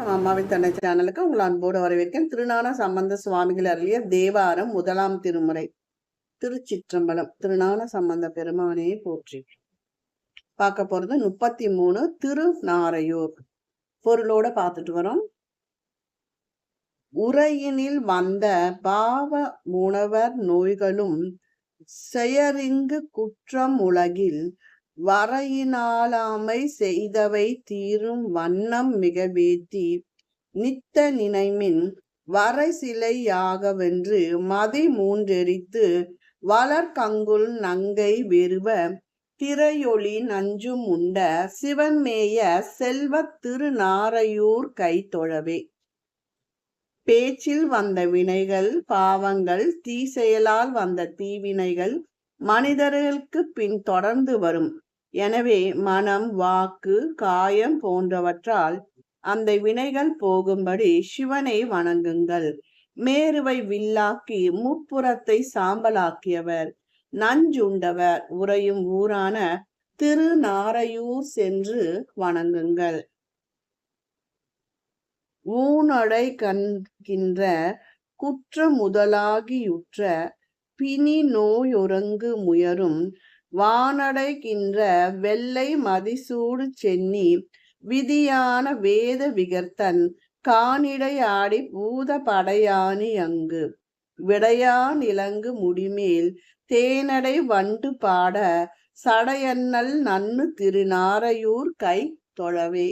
வணக்கம் அம்மாவின் தன்னை சேனலுக்கு உங்கள் அன்போடு வரவேற்கிறேன். திருஞான சம்பந்த சுவாமிகள் அருளிய தேவாரம் முதலாம் திருமுறை திருச்சிற்றம்பலம். திருஞான சம்பந்த பெருமானையை போற்றி. பார்க்க போறது முப்பத்தி மூணு திருநாரையூர். பொருளோட பார்த்துட்டு வரோம். உரையினில் வந்த பாவ உணவர் நோய்களும் செயறிங்கு குற்றம் உலகில் வரையினாலாமை செய்தவை தீரும் வண்ணம் மிகவேத்தி. நித்த நினைமின் வரை சிலையாகவென்று மதி மூன்றெரித்து வளர்கங்குல் நங்கை வெறுவ திரையொளி நஞ்சும் உண்ட சிவன்மேய செல்வ திருநாரையூர் கை தொழவே பேச்சில் வந்த வினைகள் பாவங்கள் தீ செயலால் வந்த தீவினைகள் மனிதர்களுக்கு பின் தொடர்ந்து வரும். எனவே மனம் வாக்கு காயம் போன்றவற்றால் அந்த வினைகள் போகும்படி சிவனை வணங்குங்கள். மேருவை வில்லாக்கி முப்புறத்தை சாம்பலாக்கியவர். நஞ்சுண்டவர் உறையும் ஊரான திருநாரையூர் சென்று வணங்குங்கள். ஊனடை கண்கின்ற குற்ற முதலாகியுற்ற பிணி நோயொறங்கு முயரும் வானடைகின்ற வெள்ளை மதிசூடு சென்னி விதியான வேத விகர்த்தன் காணிடையாடி பூத படையானி அங்கு. விடையான் இலங்கு முடிமேல் தேனடை வண்டு பாட சடையன்னல் நன்னு திருநாரையூர் கை தொழவே.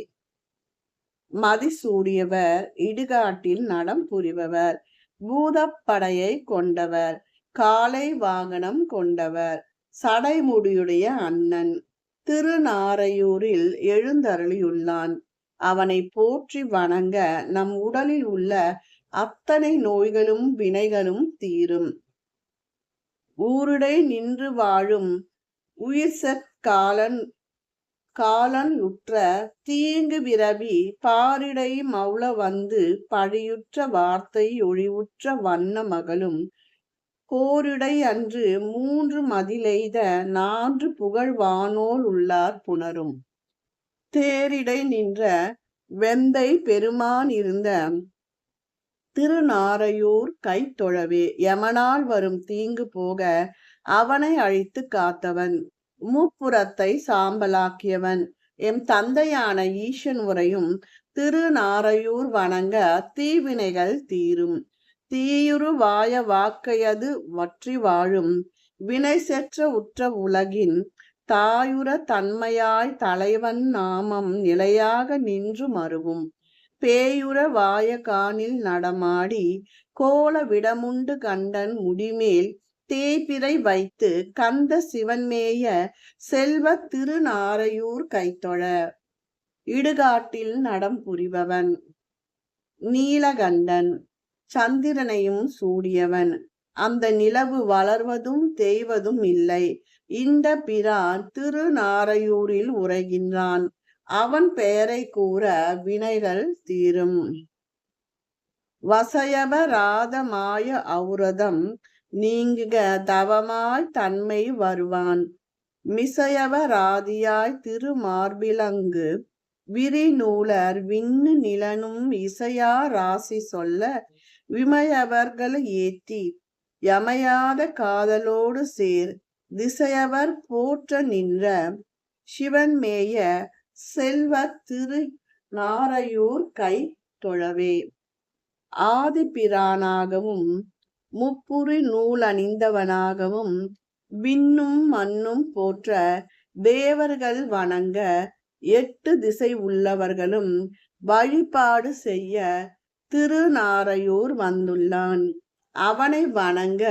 மதிசூடியவர் இடுகாட்டில் நடம் புரிபவர் பூதப்படையை கொண்டவர் காலை வாகனம் கொண்டவர். சடைமுடியுடைய அண்ணன் திருநாரையூரில் எழுந்தருளியுள்ளான். அவனை போற்றி வணங்க நம் உடலில் உள்ள அத்தனை நோய்களும் வினைகளும் தீரும். ஊருடை நின்று வாழும் உயிர் காலன் காலன் உற்ற தீங்கு விரவி பாரிடை மௌல வந்து பழியுற்ற வார்த்தை ஒழிவுற்ற வண்ண மகளும் கோரிடை அன்று மூன்று மதிலெய்த நான்று புகழ் வானோல் உள்ளார் புணரும். தேரிடை நின்ற வெந்தை பெருமான் இருந்த திருநாரையூர் கைத்தொழவே யமனால் வரும் தீங்கு போக அவனை அழித்து காத்தவன் மூப்புறத்தை சாம்பலாக்கியவன். எம் தந்தையான ஈசன் உரையும் திருநாரையூர் வணங்க தீவினைகள் தீரும். தீயுருவாய வாக்கையது வற்றி வாழும். வினை செற்ற உற்ற உலகின் தாயுர தன்மையாய் தலைவன் நாமம் நிலையாக நின்று மறுவும் பேயுர வாய காணில் நடமாடி கோல விடமுண்டு கண்டன் முடிமேல் தேய்பிரை வைத்து கந்த சிவன்மேய செல்வ திருநாரையூர் கைத்தொழ. இடுகாட்டில் நடம் புரிபவன். நீலகண்டன். சந்திரனையும் சூடியவன். அந்த நிலவு வளர்வதும் தேய்வதும் இல்லை. இந்த பிரான் திருநாரையூரில் உரைகின்றான் அவன் பெயரை கூற வினைகள் தீரும். வசயபராதமாய ஔரதம் நீங்குக தவமாய் தன்மை வருவான். மிசையவராதியாய் திருமார்பிலங்கு விரிநூலர் விண்ணு நிலனும் இசையா ராசி சொல்ல விமையவர்களை ஏத்தி யமையாத காதலோடு சேர் திசையவர் போற்ற நின்ற சிவன் மேய செல்வ திரு நாரையூர் கை தொழவே. ஆதி பிரானாகவும் முப்புரி நூல் அணிந்தவனாகவும் விண்ணும் மண்ணும் போற்ற தேவர்கள் வணங்க எட்டு திசை உள்ளவர்களும் வழிபாடு செய்ய திருநாரையூர் வந்துள்ளான். அவனை வணங்க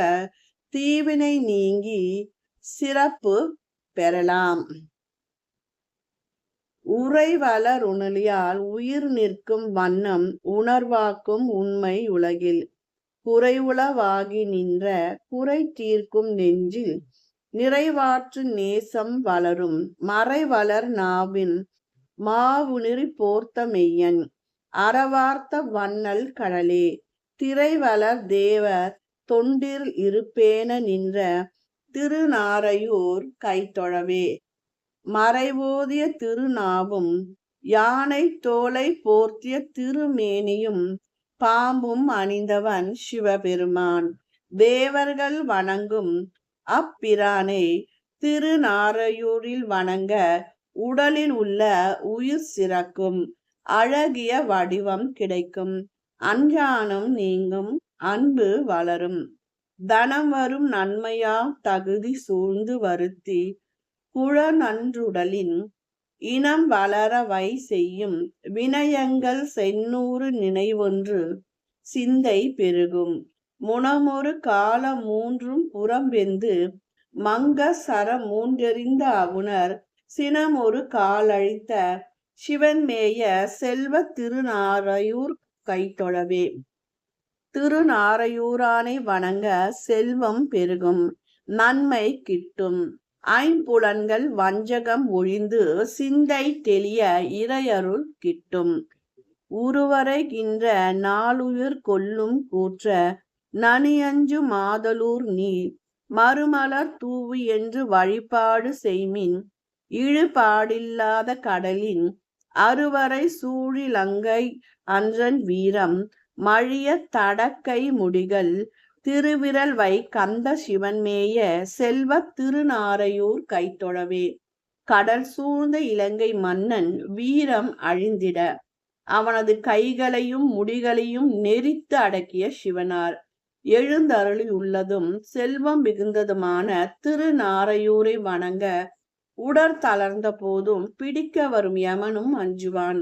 தீவினை நீங்கி சிறப்பு பெறலாம். உறைவளர் உணலியால் உயிர் நிற்கும் வண்ணம் உணர்வாக்கும் உண்மை உலகில். குறைவுளவாகி நின்ற குறை தீர்க்கும் நெஞ்சில் நிறைவாற்று நேசம் வளரும். மறைவளர் நாவின் மாவுனிரி போர்த்த மெய்யன். அறவார்த்த வண்ணல் கடலே திரைவளர் தேவர் தொண்டில் இருப்பேன நின்ற திருநாரையூர் கைத்தொழவே. மறைவோதிய திருநாவும் யானை தோலை போர்த்திய திருமேனியும் பாம்பும் அணிந்தவன் சிவபெருமான். தேவர்கள் வணங்கும் அப்பிரானை திருநாரையூரில் வணங்க உடலில் உள்ள உயிர் சிறக்கும். அழகிய வடிவம் கிடைக்கும். அஞ்சானும் நீங்கும் அன்பு வளரும். தனம் வரும் நன்மையா தகுதி சூழ்ந்து வருத்தி குழநன்றுடலின் இனம் வளர வை செய்யும் வினயங்கள் செந்நூறு நினைவொன்று சிந்தை பெருகும். முனமொரு கால மூன்றும் புறம்பெந்து மங்க சர மூன்றெறிந்த அவுணர் சினமொரு காலழித்த சிவன்மேய செல்வ திருநாரையூர் கைத்தொழவே. திருநாரையூரானை வணங்க செல்வம் பெருகும் நன்மை கிட்டும். ஐம்புலன்கள் வஞ்சகம் ஒழிந்து சிந்தை தெளிய இறையருள் கிட்டும். உருவரைகின்ற நாளுயிர் கொல்லும் கூற்ற நனியஞ்சு மாதலூர் நீ மறுமலர் தூவு என்று வழிபாடு செய்மின் இழுபாடில்லாத கடலின் அறுவரை சூழிலங்கை அன்றன் வீரம் மழிய தடக்கை முடிகள் திருவிரல் வை கந்த சிவன்மேய செல்வ திருநாரையூர் கைத்தொழவே கடல் சூழ்ந்த இலங்கை மன்னன் வீரம் அழிந்திட அவனது கைகளையும் முடிகளையும் நெறித்து அடக்கிய சிவனார். எழுந்தருளி உள்ளதும் செல்வம் மிகுந்ததுமான திருநாரையூரை வணங்க உடற் தளர்ந்த போதும் பிடிக்க வரும் யமனும் அஞ்சுவான்.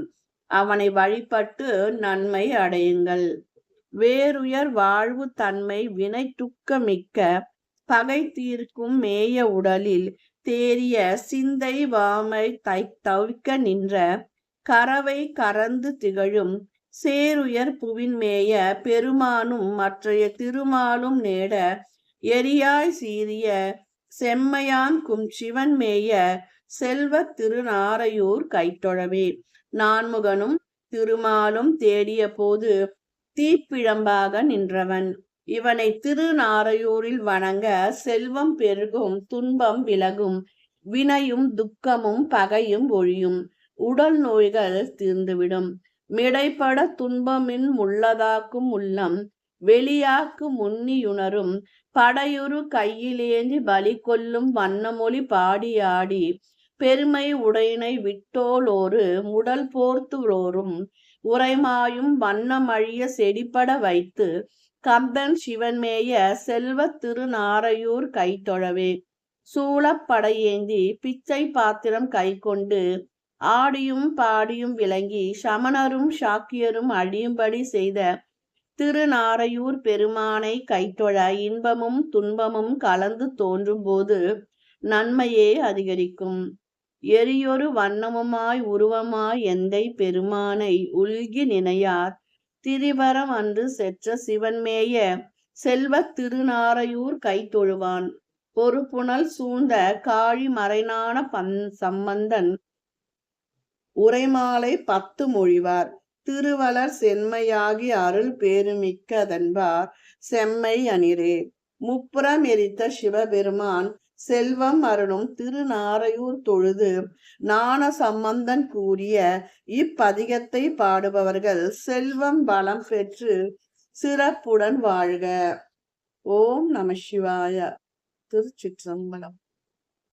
அவனை வழிபட்டு நன்மை அடையுங்கள். வேறுயர் வாழ்வு தன்மை வினை துக்கமிக்க பகை தீர்க்கும் மேய உடலில் தேறிய சிந்தை வாமை தை தவிக்க நின்ற கரவை கறந்து திகழும் சேருயர் புவின்மேய பெருமானும் மற்றைய திருமாலும் நேட எரியாய் சீரிய செம்மையான் கும் சிவன் மேய செல்வ திருநாரையூர் கைத்தொழவே. நான்முகனும் திருமாலும் தேடிய போது தீப்பிழம்பாக நின்றவன். இவனை திருநாரையூரில் வணங்க செல்வம் பெருகும் துன்பம் விலகும். வினையும் துக்கமும் பகையும் ஒழியும். உடல் நோய்கள் தீர்ந்துவிடும். மிடைப்பட துன்பமின் உள்ளதாக்கும் உள்ளம். வெளியாக்கு முன்னியுணரும் படையுறு கையிலேந்தி பலி கொல்லும் வண்ணமொழி பாடியாடி பெருமை உடையினை விட்டோலோரு முடல் போர்த்துவோரும் உரைமாயும் வண்ணமழிய செடிப்பட வைத்து கம்பன் சிவன்மேய செல்வ திருநாரையூர் கைத்தொழவே. சூழப்படையேந்தி பிச்சை பாத்திரம் கை கொண்டு ஆடியும் பாடியும் விளங்கி சமணரும் சாக்கியரும் அழியும்படி செய்த திருநாரையூர் பெருமானை கைத்தொழ இன்பமும் துன்பமும் கலந்து தோன்றும்போது நன்மையே அதிகரிக்கும். எரியொரு வண்ணமுமாய் உருவமாய் எந்தை பெருமானை உள்கி நினையார். திரிவரம் அன்று செற்ற சிவன்மேய செல்வ திருநாரையூர் கைத்தொழுவான். ஒரு புனல் சூழ்ந்த காழி மறைனான பன் சம்பந்தன் உரைமாலை பத்து மொழிவார். திருவளர் செம்மையாகி அருள் பேருமிக்கதன்பார் செம்மை அணிரே முப்புறம் எரித்த சிவபெருமான் செல்வம் அருளும் திருநாரையூர் தொழுது நாண சம்பந்தன் கூறிய இப்பதிகத்தை பாடுபவர்கள் செல்வம் பலம் பெற்று சிறப்புடன் வாழ்க. ஓம் நம சிவாய. திருச்சிற்றம்பலம்.